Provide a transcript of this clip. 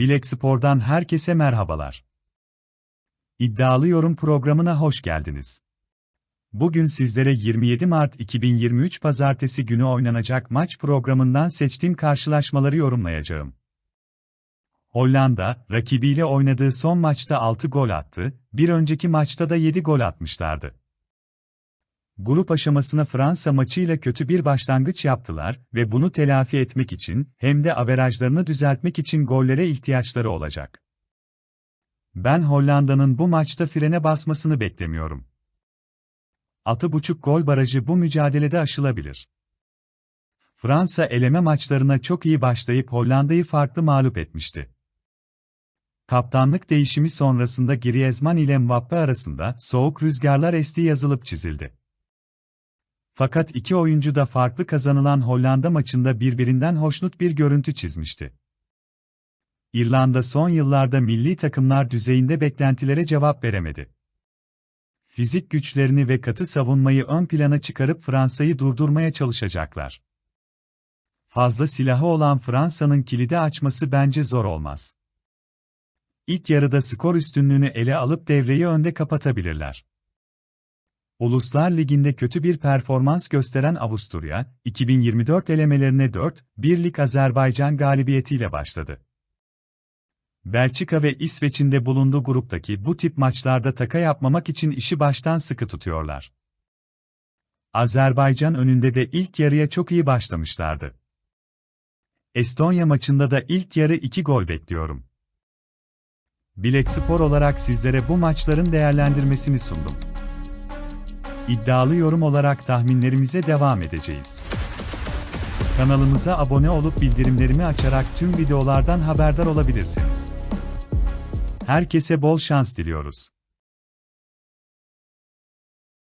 Bilek Spor'dan herkese merhabalar. İddialı Yorum programına hoş geldiniz. Bugün sizlere 27 Mart 2023 Pazartesi günü oynanacak maç programından seçtiğim karşılaşmaları yorumlayacağım. Hollanda, rakibiyle oynadığı son maçta 6 gol attı, bir önceki maçta da 7 gol atmışlardı. Grup aşamasına Fransa maçıyla kötü bir başlangıç yaptılar ve bunu telafi etmek için hem de averajlarını düzeltmek için gollere ihtiyaçları olacak. Ben Hollanda'nın bu maçta frene basmasını beklemiyorum. 6.5 gol barajı bu mücadelede aşılabilir. Fransa eleme maçlarına çok iyi başlayıp Hollanda'yı farklı mağlup etmişti. Kaptanlık değişimi sonrasında Griezmann ile Mbappe arasında soğuk rüzgarlar estiği yazılıp çizildi. Fakat iki oyuncu da farklı kazanılan Hollanda maçında birbirinden hoşnut bir görüntü çizmişti. İrlanda son yıllarda milli takımlar düzeyinde beklentilere cevap veremedi. Fizik güçlerini ve katı savunmayı ön plana çıkarıp Fransa'yı durdurmaya çalışacaklar. Fazla silahı olan Fransa'nın kilidi açması bence zor olmaz. İlk yarıda skor üstünlüğünü ele alıp devreyi önde kapatabilirler. Uluslar Ligi'nde kötü bir performans gösteren Avusturya, 2024 elemelerine 4-1'lik Azerbaycan galibiyetiyle başladı. Belçika ve İsveç'in de bulunduğu gruptaki bu tip maçlarda taka yapmamak için işi baştan sıkı tutuyorlar. Azerbaycan önünde de ilk yarıya çok iyi başlamışlardı. Estonya maçında da ilk yarı 2 gol bekliyorum. Bilek Spor olarak sizlere bu maçların değerlendirmesini sundum. İddialı yorum olarak tahminlerimize devam edeceğiz. Kanalımıza abone olup bildirimlerimi açarak tüm videolardan haberdar olabilirsiniz. Herkese bol şans diliyoruz.